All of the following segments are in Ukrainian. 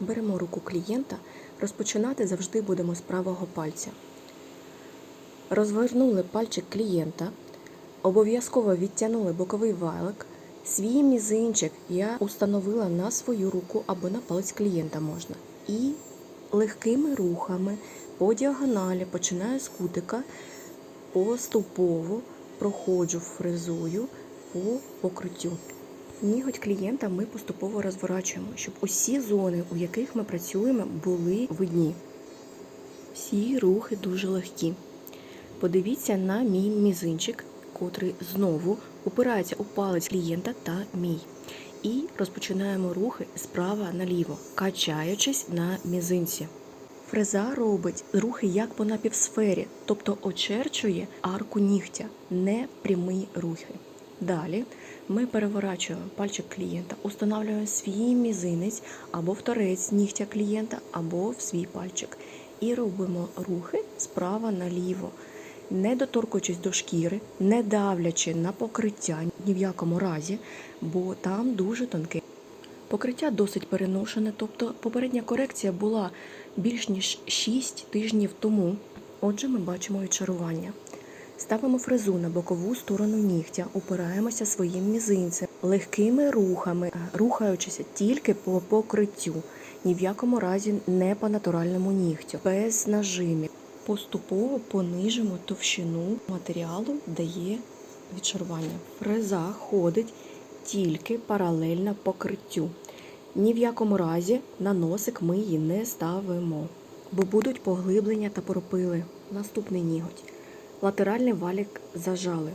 Беремо руку клієнта, розпочинати завжди будемо з правого пальця. Розвернули пальчик клієнта, обов'язково відтягнули боковий валик. Свій мізинчик я установила на свою руку або на палець клієнта можна. І легкими рухами по діагоналі починаю з кутика поступово проходжу фрезою по покриттю. Ніготь клієнта ми поступово розворачуємо, щоб усі зони, у яких ми працюємо, були видні. Всі рухи дуже легкі. Подивіться на мій мізинчик, котрий знову упирається у палець клієнта та мій. І розпочинаємо рухи справа наліво, качаючись на мізинці. Фреза робить рухи як по напівсфері, тобто очерчує арку нігтя, не прямі рухи. Далі ми переворачуємо пальчик клієнта, установлюємо свій мізинець або в торець нігтя клієнта, або в свій пальчик. І робимо рухи справа наліво, не доторкуючись до шкіри, не давлячи на покриття ні в якому разі, бо там дуже тонке. Покриття досить переношене, тобто попередня корекція була більш ніж 6 тижнів тому. Отже, ми бачимо відчарування. Ставимо фрезу на бокову сторону нігтя, упираємося своїм мізинцем, легкими рухами, рухаючися тільки по покриттю, ні в якому разі не по натуральному нігтю, без нажимів. Поступово понижимо товщину матеріалу, дає відшарування. Фреза ходить тільки паралельно покриттю. Ні в якому разі на носик ми її не ставимо, бо будуть поглиблення та пропили. Наступний ніготь. Латеральний валік зажали.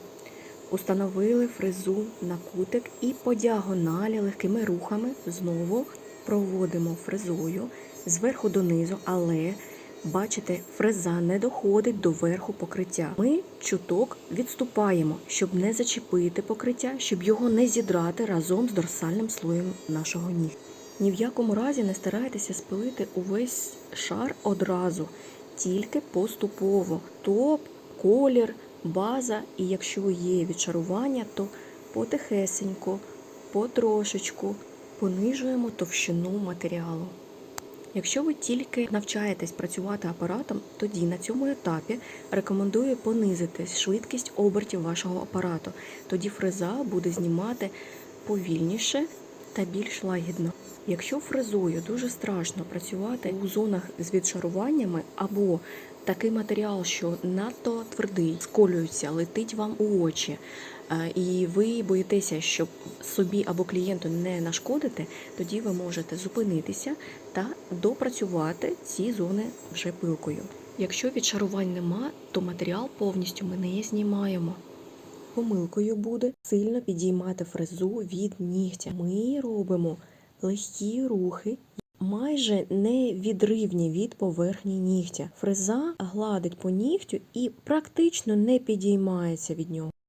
Установили фрезу на кутик і по діагоналі легкими рухами знову проводимо фрезою зверху донизу, але бачите, фреза не доходить до верху покриття. Ми чуток відступаємо, щоб не зачепити покриття, щоб його не зідрати разом з дорсальним слоєм нашого нігтя. Ні в якому разі не старайтеся спилити увесь шар одразу, тільки поступово. Топ, колір, база, і якщо є відчарування, то потихесенько, потрошечку понижуємо товщину матеріалу. Якщо ви тільки навчаєтесь працювати апаратом, тоді на цьому етапі рекомендую понизити швидкість обертів вашого апарату. Тоді фреза буде знімати повільніше та більш лагідно. Якщо фрезою дуже страшно працювати у зонах з відшаруваннями або такий матеріал, що надто твердий, сколюється, летить вам у очі, е, і ви боїтеся, щоб собі або клієнту не нашкодити, тоді ви можете зупинитися та допрацювати ці зони вже пилкою. Якщо відшарувань нема, то матеріал повністю ми не знімаємо. Помилкою буде сильно підіймати фрезу від нігтя. Ми робимо легкі рухи, майже не відривні від поверхні нігтя. Фреза гладить по нігтю і практично не підіймається від нього.